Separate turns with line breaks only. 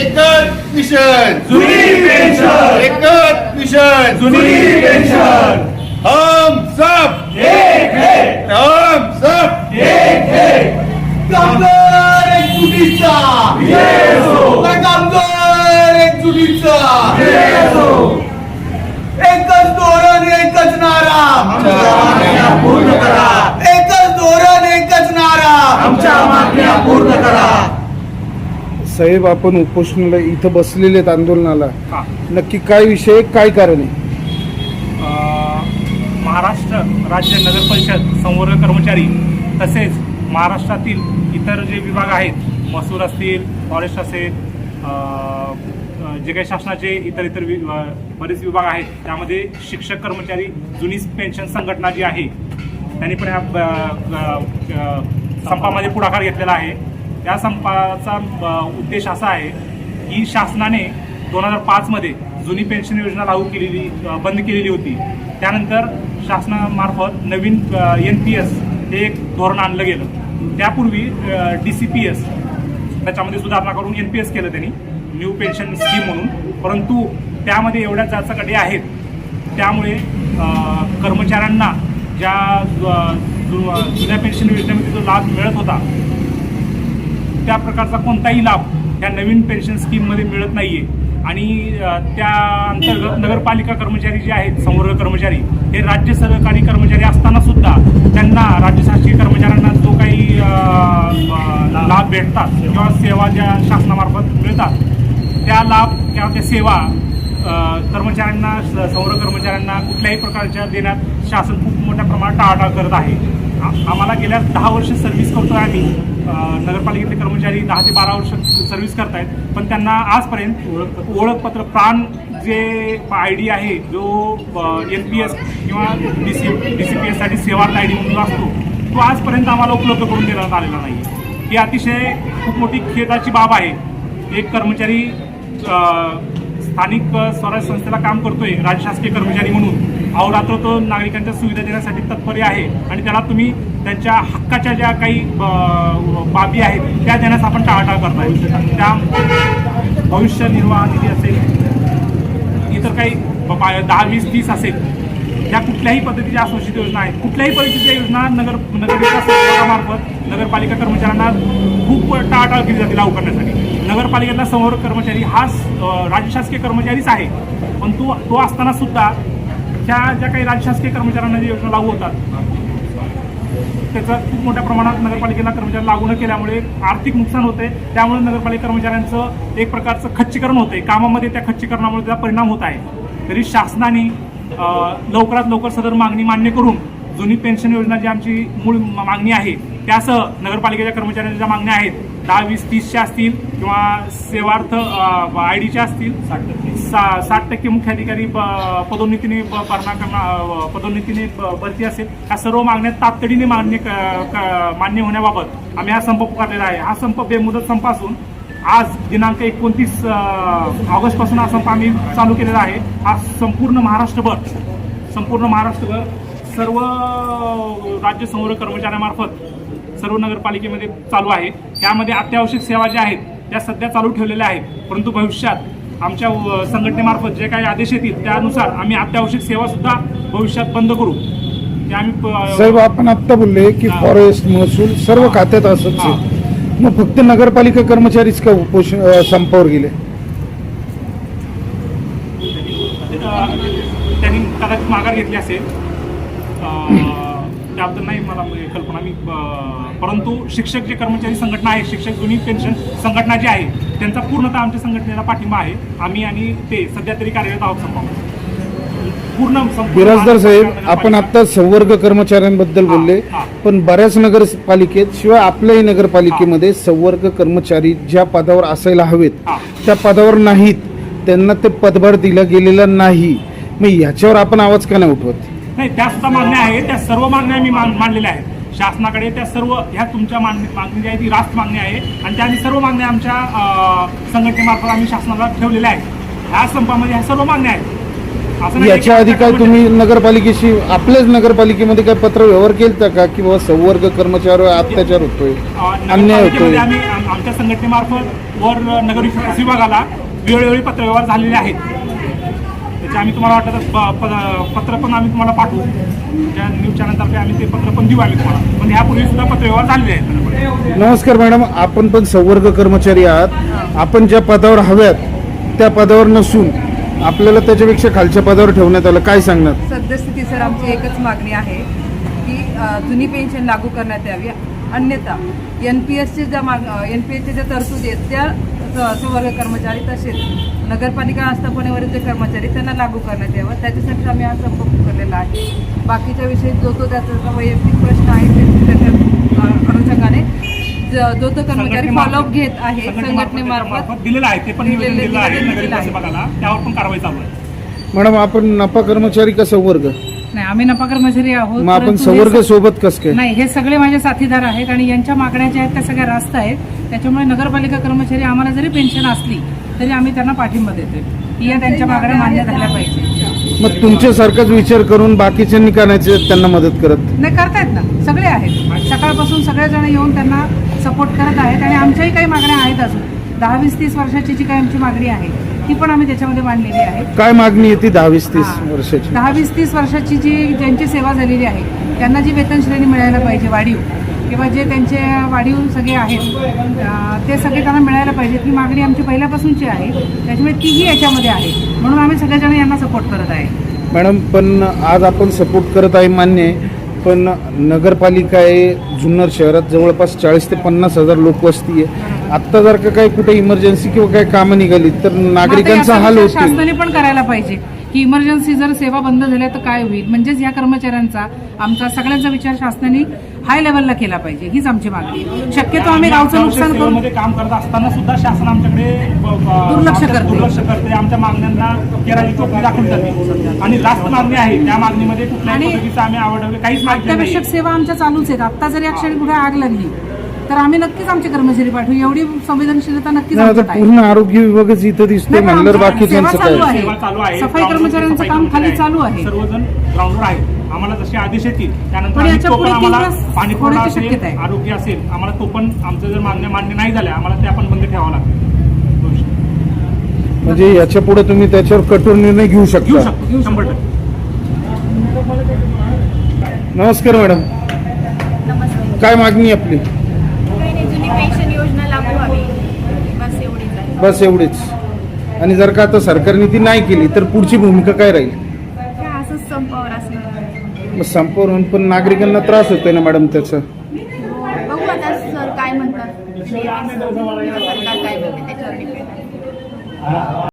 एकच मिशन.
जुनी पेन्शन.
एकच मिशन.
जुनी पेन्शन.
हम सब.
एक है.
हम सब.
एक है.
कामगार एकजुटीचा.
येसो.
कामगार एकजुटीचा. एकच धोरण एकच नारा.
आमच्या मागण्या पूर्ण करा.
एकच धोरण एकच नारा.
आमच्या मागण्या पूर्ण करा.
साहेब आपण उपोषणाला इथं बसलेले आहेत आंदोलनाला.
हा.
नक्की काय विषय काय कारण आहे?
महाराष्ट्र राज्य नगर परिषद संवर्ग कर्मचारी तसेच महाराष्ट्रातील इतर जे विभाग आहेत महसूल असतील फॉरेस्ट असेल अ, जे काही शासनाचे इतर इतर वि अ, बरेच विभाग आहेत त्यामध्ये शिक्षक कर्मचारी जुनी पेन्शन संघटना जी आहे त्यांनी पण ह्या ब- संपामध्ये पुढाकार घेतलेला आहे. या संपाचा उद्देश असा आहे की शासनाने दोन हजार पाचमध्ये जुनी पेन्शन योजना लागू केलेली बंद केलेली होती. त्यानंतर शासनामार्फत नवीन एन पी एस हे एक धोरण आणलं गेलं. त्यापूर्वी डी सी पी एस त्याच्यामध्ये सुधारणा करून एन पी एस केलं त्यांनी न्यू पेन्शन स्कीम म्हणून. परंतु त्यामध्ये एवढ्या जास्त आहेत. त्यामुळे कर्मचाऱ्यांना ज्या जु- जुन्या पेन्शन योजनेमध्ये जो लाभ मिळत होता त्या प्रकारचा कोणताही लाभ ह्या नवीन पेन्शन स्कीममध्ये मिळत नाहीये. आणि त्या अंतर्गत नगरपालिका कर्मचारी जे आहेत संवर्ग कर्मचारी हे राज्य सरकारी कर्मचारी असताना सुद्धा त्यांना राज्य शासकीय कर्मचाऱ्यांना जो काही लाभ भेटतात किंवा सेवा ज्या शासनामार्फत मिळतात त्या लाभ किंवा त्या सेवा कर्मचाऱ्यांना संवर्ग कर्मचाऱ्यांना कुठल्याही प्रकारच्या देण्यात शासन खूप मोठ्या प्रमाणात टाळाटाळ करत आहे. आम्हाला गेल्या दहा वर्ष सर्व्हिस करतोय आम्ही. नगरपालिकेतले कर्मचारी दहा ते बारा वर्ष सर्व्हिस करतायत पण त्यांना आजपर्यंत ओळखपत्र प्राण जे आय डी आहे जो एन पी एस किंवा D C D C P एससाठी सेवार्थ I D म्हणून असतो तो आजपर्यंत आम्हाला उपलब्ध करून देण्यात आलेला नाही ही अतिशय खूप मोठी खेदाची बाब आहे. एक कर्मचारी स्थानिक स्वराज्य संस्थेला काम करतोय राज्य शासकीय कर्मचारी म्हणून. अहोरात्र तो नागरिकांच्या सुविधा देण्यासाठी तत्पर आहे आणि त्याला तुम्ही त्यांच्या हक्काच्या ज्या काही बाबी आहेत त्या देण्यास आपण टाळाटाळ करताय त्या भविष्य निर्वाह निधी असेल इतर काही दहा वीस तीस असेल या कुठल्याही पद्धतीच्या असोसिएट योजना आहेत. कुठल्याही पद्धतीच्या योजना नगर नगरविकास विभागामार्फत नगरपालिका कर्मचाऱ्यांना खूप टाळाटाळ केली जाते लागू करण्यासाठी. नगरपालिकेतला समोर कर्मचारी हा राज्य शासकीय कर्मचारीच आहे. पण तो तो असताना सुद्धा त्या ज्या काही राज्य शासकीय कर्मचाऱ्यांना ज्या योजना लागू होतात त्याचं खूप मोठ्या प्रमाणात नगरपालिकेला कर्मचारी लागू न केल्यामुळे आर्थिक नुकसान होते त्यामुळे नगरपालिका कर्मचाऱ्यांचं एक प्रकारचं खच्चीकरण होते कामामध्ये त्या खच्चीकरणामुळे त्याचा परिणाम होत आहे. तरी शासनाने लवकरात लवकर सदर मागणी मान्य करून जुनी पेन्शन योजना जी आमची मूळ मागणी आहे त्यासह नगरपालिकेच्या कर्मचाऱ्यांच्या ज्या मागण्या आहेत दहा वीस तीसच्या असतील किंवा सेवार्थ आय डीच्या असतील सा- साठ टक्के मुख्याधिकारी प- पदोन्नतीने भरणा करणार पदोन्नतीने ब- भरती असेल या सर्व मागण्या तातडीने मान्य क- क- मान्य होण्याबाबत आम्ही हा संप पुकारलेला आहे. हा संप बेमुदत संप असून आज दिनांक एकोणतीस ऑगस्टपासून हा संप आम्ही चालू केलेला आहे. हा संपूर्ण महाराष्ट्रभर संपूर्ण महाराष्ट्रभर सर्व राज्य संवर्ग कर्मचाऱ्यामार्फत सर्व नगरपालिकेमध्ये चालू आहे त्यामध्ये अत्यावश्यक सेवा ज्या आहेत त्या सध्या चालू ठेवलेल्या आहेत परंतु भविष्यात आमच्या संघटनेमार्फत जे काही आदेश येतील त्यानुसार आम्ही अत्यावश्यक सेवा सुद्धा भविष्यात बंद करू ते आम्ही
साहेब आपण आत्ता बोलले की. फॉरेस्ट महसूल सर्व खात्यात. आहे. मग फक्त नगरपालिका कर्मचारीच का उपोषण संपावर गेले
त्यांनी कदाचित माघार घेतली असेल त्याबद्दल नाही मला कल्पना मी परंतु शिक्षक जे कर्मचारी संघटना आहे शिक्षक जुनी पेन्शन संघटना जी आहे त्यांचा पूर्णतः आमच्या संघटनेला पाठिंबा आहे. आम्ही आणि ते सध्या तरी कार्यरत आहोत संपावर पूर्ण
बिराजदार साहेब आपण आता संवर्ग कर्मचाऱ्यांबद्दल बोलले. पण बऱ्याच नगरपालिकेत शिवाय आपल्याही नगरपालिकेमध्ये संवर्ग कर्मचारी ज्या पदावर असायला हवेत. त्या पदावर नाहीत. त्यांना ते पदभार दिला गेलेला नाही. मग ह्याच्यावर आपण आवाज का नाही उठवत?
नाही त्या सुद्धा मागण्या आहेत त्या सर्व मागण्या मी मांडलेल्या आहेत. शासनाकडे त्या सर्व ह्या तुमच्या मागणी मागणी जी आहे ती रास्त मागणी आहे आणि त्या आम्ही सर्व मागण्या आमच्या संघटनेमार्फत आम्ही शासनाला ठेवलेल्या आहेत. ह्या संपामध्ये ह्या सर्व मागण्या आहेत. असं नाही
याच्या आधी काय तुम्ही नगरपालिकेशी आपल्याच नगरपालिकेमध्ये काय पत्र व्यवहार केलता का? की बाबा संवर्ग कर्मचाऱ्यावर अत्याचार होतोय अन्याय
नगरपालिकेमध्ये
होतोय
आम्ही आम- आमच्या संघटनेमार्फत वर नगर विकास विभागाला वेळोवेळी पत्रव्यवहार झालेले आहेत. त्याचे आम्ही तुम्हाला वाटतं तर प- प- पत्र पण आम्ही तुम्हाला पाठवू. त्या न्यूज चॅनलतर्फे आम्ही ते पत्र पण देऊ आम्ही तुम्हाला. पण ह्यापूर्वी सुद्धा पत्रव्यवहार झालेले आहेत.
नमस्कार मॅडम आपण पण संवर्ग कर्मचारी आहात. आपण ज्या पदावर हव्यात त्या पदावर नसून आपल्याला त्याच्यापेक्षा खालच्या पदावर ठेवण्यात आलं. काय सांगणार?
सद्यस्थिती सर आमची एकच मागणी आहे की जुनी पेन्शन लागू करण्यात यावी. अन्यथा एन पी एसचे ज्या माग एन पी एसच्या ज्या तरतुदी आहेत त्या संवर्ग कर्मचारी तसेच नगरपालिका आस्थापनेवरील जे कर्मचारी त्यांना लागू करण्यात यावं. त्याच्यासाठी आम्ही हा संप पुकारलेला आहे. बाकीच्या विषयी जो तो त्याचा वैयक्तिक प्रश्न आहे ते त्याच्या अनुषंगाने ज- तो कर्मचारी फॉलोअप घेत आहे संघटनेमार्फत
दिलेलं आहे ते पण निवेदन
दिलेलं-
आहे त्यावर पण कारवाई चालू आहे.
मॅडम आपण नफा कर्मचारी का संवर्ग?
नाही आम्ही नफा कर्मचारी आहोत
मग आपण
परंतु हे
संवर्ग सोबत कस काय?
नाही हे सगळे माझे साथीदार आहेत आणि यांच्या मागण्या ज्या आहेत त्या सगळ्या रास्त आहेत. त्याच्यामुळे नगरपालिका कर्मचारी आम्हाला जरी पेन्शन असली तरी आम्ही त्यांना पाठिंबा देतोय. की या त्यांच्या मागण्या मान्य झाल्या पाहिजे.
मग तुमच्यासारखाच विचार करून बाकीच्यांनी का नाही त्यांना मदत करत?
नाही करतायत ना. सगळे आहेत. सकाळपासून सगळेजण येऊन त्यांना सपोर्ट करत आहेत आणि आमच्याही काही मागण्या आहेत अजून. दहा वीस तीस वर्षाची जी काही आमची मागणी आहे ती पण आम्ही त्याच्यामध्ये मांडलेली आहे.
काय मागणी येते दहा वीस तीस
हा.
वर्षाची?
दहा वीस तीस वर्षाची जी ज्यांची सेवा झालेली आहे त्यांना जी वेतन श्रेणी मिळायला पाहिजे वाढीव किंवा जे त्यांचे वाढीव सगळे आहेत अं, ते सगळे त्यांना मिळायला पाहिजे ही मागणी आमची पहिल्यापासूनची आहे. त्याच्यामुळे तीही याच्यामध्ये आहे. म्हणून आम्ही सगळेजण यांना सपोर्ट करत आहे.
मॅडम पण आज आपण सपोर्ट करत आहे मान्य आहे पण नगरपालिका आहे जुन्नर शहरात जवळपास चाळीस ते पन्नास हजार लोकवस्ती आहे. आत्ता जर का काही कुठे इमर्जन्सी किंवा काही कामं निघाली तर नागरिकांचा हाल
विचार शासनाने पण करायला पाहिजे. की इमर्जन्सी जर सेवा बंद झाल्या तर काय होईल? म्हणजेच या कर्मचाऱ्यांचा आमचा सगळ्यांचा विचार शासनाने हाय लेवलला केला पाहिजे. हीच आमची मागणी. शक्यतो आम्ही गावचं नुकसान करून
मध्ये काम करत असताना सुद्धा शासन आमच्याकडे
दुर्लक्ष करते.
दुर्लक्ष करते. आमच्या मागण्यांना केराची चोपडी दाखवून जाते आणि लास्ट मागणी आहे. त्या मागणीमध्ये कुठल्याही पद्धतीचं आम्ही आवड काहीच
अत्यावश्यक सेवा आमच्या चालूच आहेत. आता जर या क्षणी कुठे आग लागली तर आम्ही नक्कीच आमचे कर्मचारी पाठवू. एवढी संवेदनशीलता नक्कीच
नाही, आता
आमच्यात आहे.
पूर्ण आरोग्य विभागच इथं दिसतोय.
नाही, पण
म्हणल्यावर
आमच्या
बाकीच्यांचं
सेवा चालू
काय
आहे.
सेवा चालू आहे.
सफाई कर्मचाऱ्यांचं
सफाई
काम खाली
कर्मचारी
चालू आहे.
सर्वजण ग्राउंडवर आहेत. आम्हाला जसे आदेश येतील त्यानंतर
पण
आम्ही
याच्या
तो पण
पुढे
आम्हाला
तीव्र
पाणी पुरवठा
होण्याची
असेल
शक्यता आहे.
आरोग्य असेल आम्हाला तो पण आमचं जर मान्य मान्य नाही झालं आम्हाला ते आपण बंद ठेवावं लागतं. दोन-
म्हणजे याच्यापुढे तुम्ही त्याच्यावर कठोर निर्णय घेऊ
घेऊ
शकता.
शकतो. शंभर टक्के.
नमस्कार मॅडम. काय मागणी आपली?
पेन्शन योजना लागू व्हावी. बस एवढीच आहे.
बस एवढीच. आणि जर का आता सरकारने ती नाही केली तर पुढची भूमिका काय राहील?
काय असंच संपावर असणार.
मग संपवून पण नागरिकांना त्रास होतोय ना मॅडम त्याचा.
बघू आता सर काय म्हणतात. सरकार काय म्हणते त्याच्यावर डिपेंड आहे